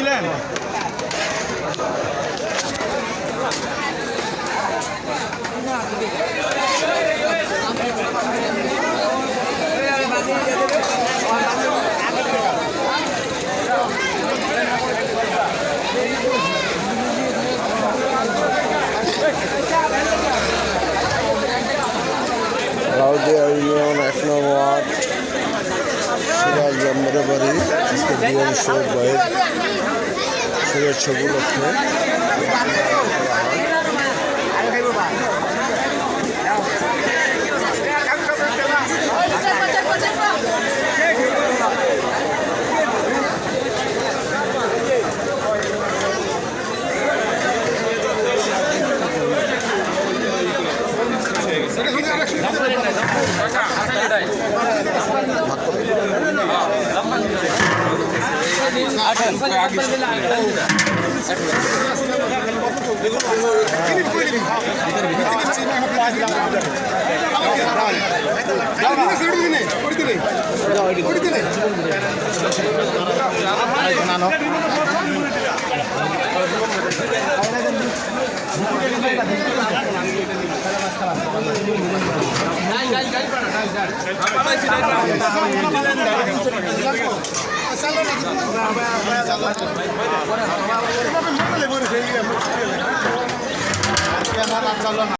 ছিলেন রাউদিয়া ইউনিয়ন এক নম্বর ওয়ার্ড সিরাজ ভাইয়ের শুভেচ্ছা উপলক্ষে ನಾನು ডাল ডাল ডাল ডাল ডাল আজকে আমার আচ্ছা